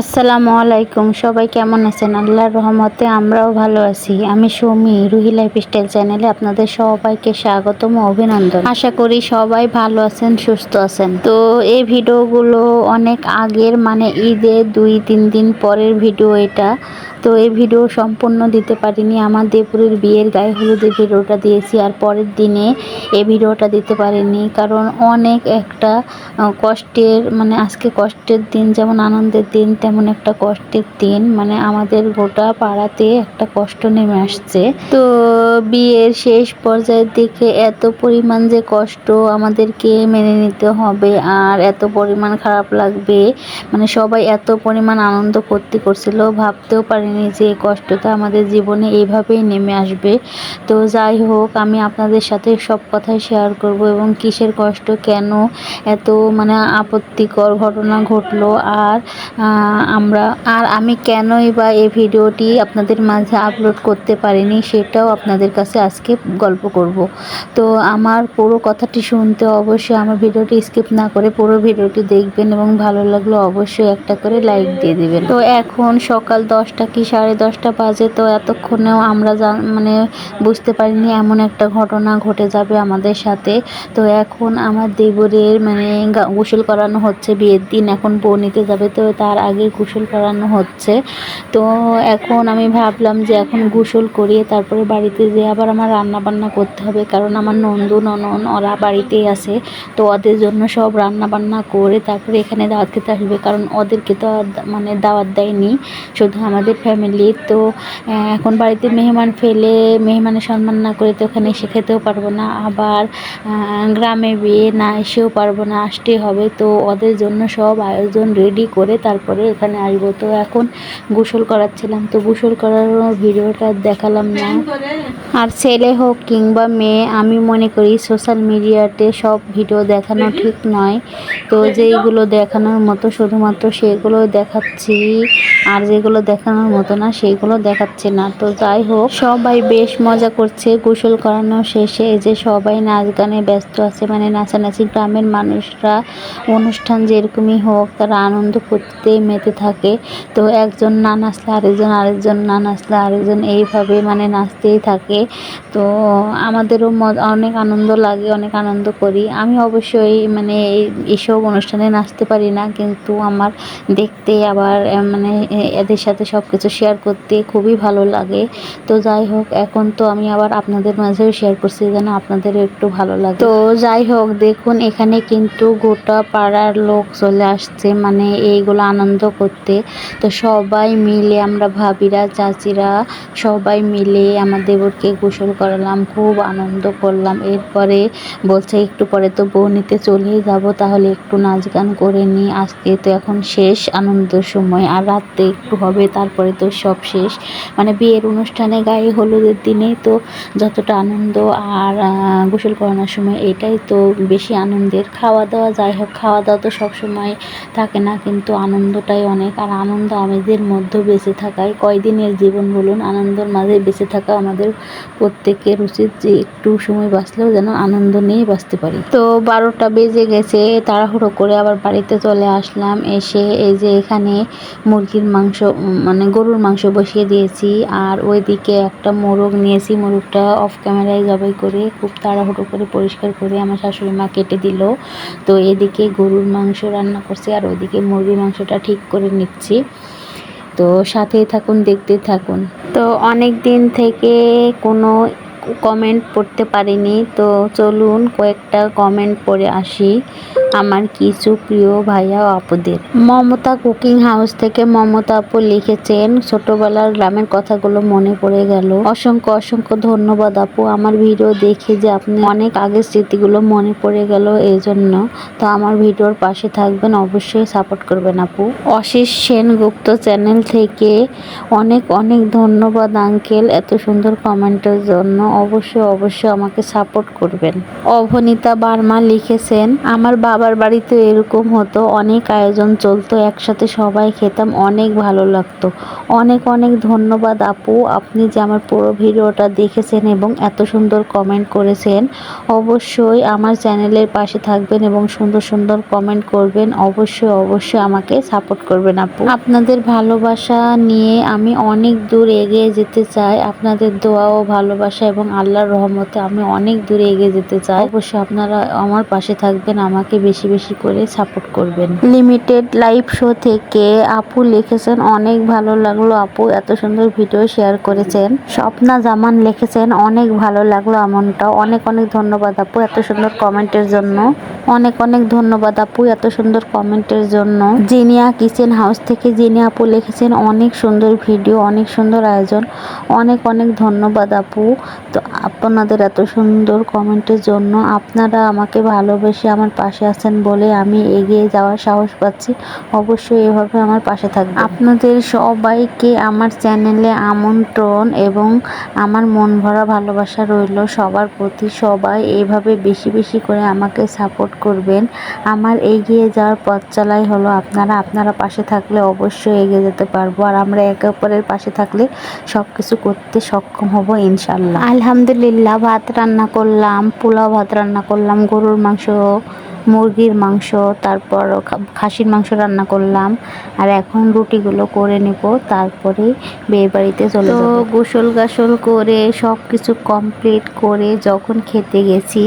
আসসালামু আলাইকুম, সবাই কেমন আছেন? আল্লাহর রহমতে আমরাও ভালো আছি। আমি সৌমি, রুহি লাইফ স্টাইল চ্যানেলে আপনাদের সবাইকে স্বাগতম ও অভিনন্দন। আশা করি সবাই ভালো আছেন, সুস্থ আছেন। তো এই ভিডিওগুলো অনেক আগের মানে ঈদের দুই, তিন দিন পরের ভিডিও এটা। তো এই ভিডিও সম্পূর্ণ দিতে পারিনি। আমার দেপুরের বিয়ের গায়ে হলুদের ভিডিওটা দিয়েছি আর পরের দিনে এই ভিডিওটা দিতে পারিনি। কারণ অনেক একটা কষ্টের মানে আজকে কষ্টের দিন, যেমন আনন্দের দিন, তেমন একটা কষ্টের দিন। মানে আমাদের গোটা পাড়াতে একটা কষ্ট নেমে আসছে। তো বিয়ের শেষ পর্যায়ের দিকে এত পরিমাণ যে কষ্ট আমাদেরকে মেনে নিতে হবে আর এত পরিমাণ খারাপ লাগবে। মানে সবাই এত পরিমাণ আনন্দ করতে করছিল, ভাবতেও পারিনি যে কষ্টটা আমাদের জীবনে এইভাবেই নেমে আসবে। তো যাই হোক, আমি আপনাদের সাথে সব কথাই শেয়ার করব এবং কিসের কষ্ট, কেন এত মানে আপত্তিকর ঘটনা ঘটলো আর আমরা, আর আমি কেনই বা এই ভিডিওটি আপনাদের মাঝে আপলোড করতে পারিনি সেটাও আপনাদের কাছে আজকে গল্প করব। তো আমার পুরো কথাটি শুনতে অবশ্যই আমার ভিডিওটি স্কিপ না করে পুরো ভিডিওটি দেখবেন এবং ভালো লাগলে অবশ্যই একটা করে লাইক দিয়ে দেবেন। তো এখন সকাল দশটা কি সাড়ে দশটা বাজে, তো এতক্ষণেও আমরা মানে বুঝতে পারিনি এমন একটা ঘটনা ঘটে যাবে আমাদের সাথে। তো এখন আমার দেবরের মানে গোসল করানো হচ্ছে, বিয়ের দিন এখন বউ নিতে যাবে, তো তার আগে গোসল করানো হচ্ছে। তো এখন আমি ভাবলাম যে এখন গোসল করিয়ে তারপরে বাড়িতে যেয়ে আবার আমার রান্না বান্না করতে হবে, কারণ আমার নন্দু ননন ওরা বাড়িতেই আছে, তো ওদের জন্য সব রান্না বান্না করে তারপরে এখানে দাওয়াত খেতে আসবে, কারণ ওদেরকে তো মানে দাওয়াত দেয়নি, শুধু আমাদের ফ্যামিলি তো এখন বাড়িতে মেহমান ফেলে, মেহমানের সম্মান না করে তো ওখানে এসে খেতেও পারব না। আবার গ্রামে বিয়ে না এসেও পারব না, আসতে হবে। তো ওদের জন্য সব আয়োজন রেডি করে তারপরে এখানে আসব। তো এখন গোসল করাচ্ছিলাম। তো গোসল করার ভিডিওটা দেখালাম না। আর ছেলে হোক কিংবা মেয়ে, আমি মনে করি সোশ্যাল মিডিয়াতে সব ভিডিও দেখানো ঠিক নয়। তো যেইগুলো দেখানোর মতো, শুধুমাত্র সেগুলো দেখাচ্ছি। আর যেগুলো দেখানোর মতো না, সেইগুলো দেখাচ্ছে না। তো যাই হোক, সবাই বেশ মজা করছে গোসল করানো শেষে। এই যে সবাই নাচ গানে ব্যস্ত আছে মানে নাচানাচি গ্রামের মানুষরা অনুষ্ঠান যেরকমই হোক, তারা আনন্দ করতে মেতে থাকে। তো একজন না নাচলে আরেকজন আরেকজন না নাচলে আরেকজন এইভাবে মানে নাচতেই থাকে। তো আমাদেরও অনেক আনন্দ লাগে, অনেক আনন্দ করি। আমি অবশ্যই মানে এই- এইসব অনুষ্ঠানে নাচতে পারি না, কিন্তু আমার দেখতে আবার মানে এদের সাথে সব কিছু শেয়ার করতে খুবই ভালো লাগে। তো যাই হোক, এখন তো আমি আবার আপনাদের মাঝেও শেয়ার করছি যেন আপনাদের একটু ভালো লাগে। তো যাই হোক, দেখুন, এখানে কিন্তু গোটা পাড়ার লোক চলে আসছে মানে এইগুলো আনন্দ করতে। তো সবাই মিলে আমরা ভাবিরা, চাচিরা, সবাই মিলে আমার দেবরকে গোসল করালাম, খুব আনন্দ করলাম। এরপরে বলছে, একটু পরে তো বউ নিতে চলেই যাব, তাহলে একটু নাচ গান করে নিই। আজকে তো এখন শেষ আনন্দের সময়, আর রাতে একটু হবে, তারপরে তো সব শেষ। মানে বিয়ের অনুষ্ঠানে গায়ে হলুদের দিনে তো যতটা আনন্দ আর গোসল করানোর সময় এটাই তো বেশি আনন্দের। খাওয়া দাওয়া যাই হোক খাওয়া দাওয়া তো সবসময় থাকে না, কিন্তু আনন্দটাই অনেক। আর আনন্দ আমাদের মধ্যে বেঁচে থাকায়। কয়দিনের জীবন বলুন, আনন্দের মাঝে বেঁচে থাকা আমাদের প্রত্যেকের উচিত যে একটু সময় বাঁচলেও যেন আনন্দ নিয়ে বাঁচতে পারি। তো বারোটা বেজে গেছে, তাড়াহুড়ো করে আবার বাড়িতে চলে আসলাম। এসে এই যে এখানে মুরগির মাংস মানে মানে গরুর মাংস বসিয়ে দিয়েছি আর ওইদিকে একটা মোরগ নিয়েছি, মোরগটা অফ ক্যামেরায় জবাই করে খুব তাড়াহুড়ো করে পরিষ্কার করে আমার শাশুড়ি মা কেটে দিল। তো এদিকে গরুর মাংস রান্না করছি আর ওইদিকে মুরগির মাংসটা ঠিক করে নিচ্ছি। তো সাথেই থাকুন দেখতে থাকুন। তো অনেক দিন থেকে কোনো কমেন্ট পড়তে পারিনি। তো চলুন কয়েকটা কমেন্ট পড়ে আসি। আমার কিছু প্রিয় ভাইয়া আপুদের। মমতা কুকিং হাউস থেকে মমতা আপু লিখেছেন, ছোটবেলার গ্রামের কথাগুলো মনে পড়ে গেল। অসংখ্য অসংখ্য ধন্যবাদ আপু। আমার ভিডিও দেখে যে আপনি অনেক আগের স্মৃতিগুলো মনে পড়ে গেল এই জন্য তো আমার ভিডিওর পাশে থাকবেন। অবশ্যই সাপোর্ট করবেন আপু। অশিস সেনগুপ্ত চ্যানেল থেকে অনেক অনেক ধন্যবাদ আঙ্কেল, এত সুন্দর কমেন্টের জন্য। অবশ্যই অবশ্যই আমাকে সাপোর্ট করবেন। অভনিতা বার্মা লিখেছেন, আমার বাবা বাবার বাড়িতে এরকম হতো, অনেক আয়োজন চলতো, একসাথে সবাই খেতাম, অনেক ভালো লাগতো। অনেক অনেক ধন্যবাদ আপু, আপনি যে আমার পুরো ভিডিওটা দেখেছেন এবং এত সুন্দর কমেন্ট করেছেন, অবশ্যই আমার চ্যানেলের পাশে থাকবেন এবং সুন্দর সুন্দর কমেন্ট করবেন, অবশ্যই অবশ্যই আমাকে সাপোর্ট করবেন আপু। আপনাদের ভালোবাসা নিয়ে আমি অনেক দূর এগিয়ে যেতে চাই, আপনাদের দোয়া ও ভালোবাসা এবং আল্লাহর রহমতে আমি অনেক দূরে এগিয়ে যেতে চাই। অবশ্যই আপনারা আমার পাশে থাকবেন, আমাকে বেশি বেশি করে সাপোর্ট করবেন। লিমিটেড লাইভ শো থেকে আপু লিখেছেন, অনেক ভালো লাগল আপু, এত সুন্দর ভিডিও শেয়ার করেছেন। স্বপ্না জামান লিখেছেন, অনেক ভালো লাগল এমনটা। অনেক অনেক ধন্যবাদ আপু, এত সুন্দর কমেন্টের জন্য। অনেক অনেক ধন্যবাদ আপু, এত সুন্দর কমেন্টের জন্য। জিনিয়া কিচেন হাউস থেকে জিনিয়া আপু লিখেছেন, অনেক সুন্দর ভিডিও অনেক সুন্দর আয়োজন। অনেক অনেক ধন্যবাদ আপু। তো আপনাদের এত সুন্দর কমেন্টের জন্য, আপনারা আমাকে ভালোবেসে আমার পাশে আছেন বলে আমি এগিয়ে যাওয়ার সাহস পাচ্ছি, অবশ্যই এভাবে আমার পাশে থাকবে আপনাদের সবাইকে আমার চ্যানেলে আমন্ত্রণ এবং আমার মন ভরা ভালোবাসা রইল। সবার প্রতি সবাই এইভাবে বেশি বেশি করে আমাকে সাপোর্ট করবেন। আমার এগিয়ে যাওয়ার পথ চালাই হলো আপনারা আপনারা পাশে থাকলে অবশ্যই এগিয়ে যেতে পারব। আর আমরা একে অপরের পাশে থাকলে সব কিছু করতে সক্ষম হব ইনশাল্লাহ আলহামদুলিল্লাহ, ভাত রান্না করলাম, পোলাও ভাত রান্না করলাম, গরুর মাংস মুরগির মাংস তারপর খাসির মাংস রান্না করলাম। আর এখন রুটিগুলো করে নেব তারপরে বিয়ে বাড়িতে চলে তো গোসল গাসল করে সব কিছু কমপ্লিট করে যখন খেতে গেছি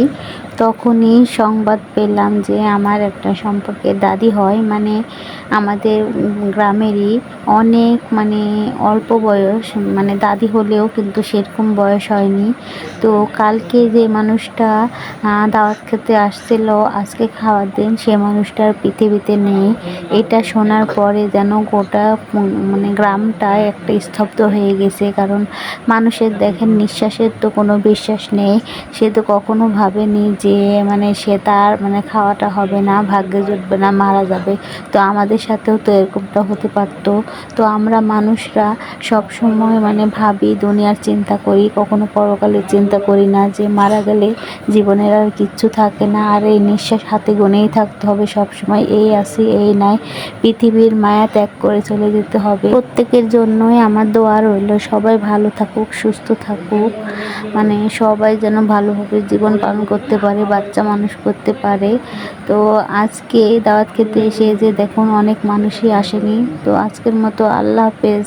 তখনই সংবাদ পেলাম যে আমার একটা সম্পর্কে দাদি হয়। মানে আমাদের গ্রামেরই অনেক মানে অল্প বয়স মানে দাদি হলেও কিন্তু সেরকম বয়স হয়নি। তো কালকে যে মানুষটা দাওয়াত খেতে আসছিল, আজকে খাওয়ার দিন, সে মানুষটার পৃথিবীতে নেই। এটা শোনার পরে যেন গোটা মানে গ্রামটা একটা স্তব্ধ হয়ে গেছে। কারণ মানুষের দেখেন নিঃশ্বাসের তো কোনো বিশ্বাস নেই। সে তো কখনো ভাবেনি যে মানে সে তার মানে খাওয়াটা হবে না, ভাগ্যে জুটবে না, মারা যাবে। তো আমাদের সাথেও তো এরকমটা হতে পারতো। তো আমরা মানুষরা সব সময় মানে ভাবি, দুনিয়ার চিন্তা করি, কখনো পরকালের চিন্তা করি না যে, মারা গেলে জীবনের আর কিচ্ছু থাকে না, আর এই নিঃশ্বাস হাতে গুনেই থাকতে হবে সব সময় এই আসি, এই নাই। পৃথিবীর মায়া ত্যাগ করে চলে যেতে হবে। প্রত্যেকের জন্যই আমার দোয়া রইল, সবাই ভালো থাকুক, সুস্থ থাকুক। মানে সবাই যেন ভালোভাবে জীবন পালন করতে পারে। বাচ্চা মানুষ করতে পারে। তো আজকে দাওয়াত খেতে এসে যে দেখুন অনেক মানুষই আসেনি। তো আজকের মতো আল্লাহ হাফেজ।